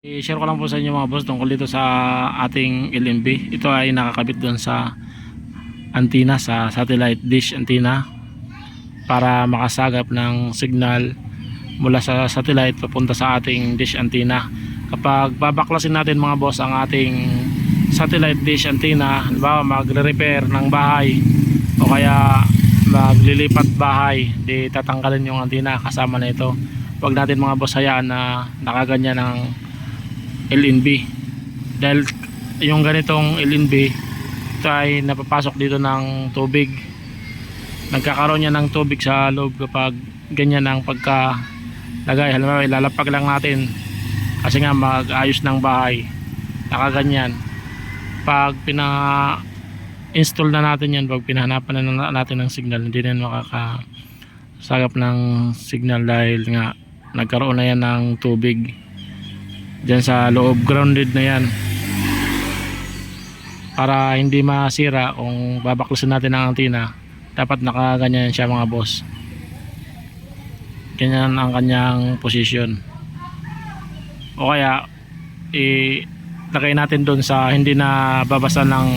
I-share ko lang po sa inyo mga boss tungkol dito sa ating LMB. Ito ay nakakabit doon sa antenna, sa satellite dish antenna para makasagap ng signal mula sa satellite papunta sa ating dish antenna. Kapag babaklasin natin mga boss ang ating satellite dish antenna, halimbawa magre-repair ng bahay o kaya maglilipat bahay, di tatanggalin yung antenna kasama na ito. Huwag natin mga boss hayaan na nakaganyan ng LNB dahil yung ganitong LNB ito ay napapasok dito ng tubig. Nagkakaroon niya ng tubig sa loob kapag ganyan ang pagka lagay halimbawa ilalapag lang natin. Kasi nga mag-ayos ng bahay. Nakaganyan. Pag pina install na natin yan pag pinahanapan na natin ng signal hindi na makakasagap ng signal dahil nga nagkaroon na yan ng tubig Diyan sa loob grounded na yan. Para hindi masira kung babaklasin natin ang antenna, dapat nakaganyan siya mga boss. Ganyan ang kanyang position. O kaya ilagay natin doon sa hindi na babasa ng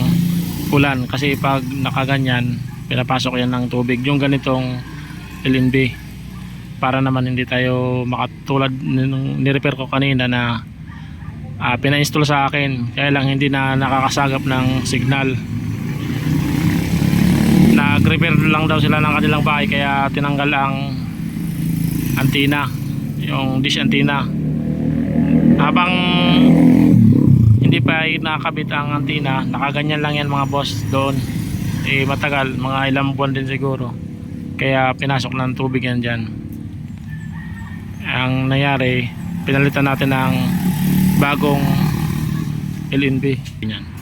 ulan kasi pag nakaganyan pinapasok yan ng tubig yung ganitong LNB para naman hindi tayo makatulad nirepair ko kanina na uh, pina-install sa akin. Kaya lang hindi na nakakasagap ng signal. Nag-repair lang daw sila ng kanilang bahay kaya tinanggal ang antenna yung dish antenna habang hindi pa nakakabit ang antenna nakaganyan lang yan mga boss doon. Eh matagal mga ilang buwan din siguro. Kaya pinasok ng tubig yan dyan. Ang nangyari pinalitan natin ng bagong LNB. Ganyan.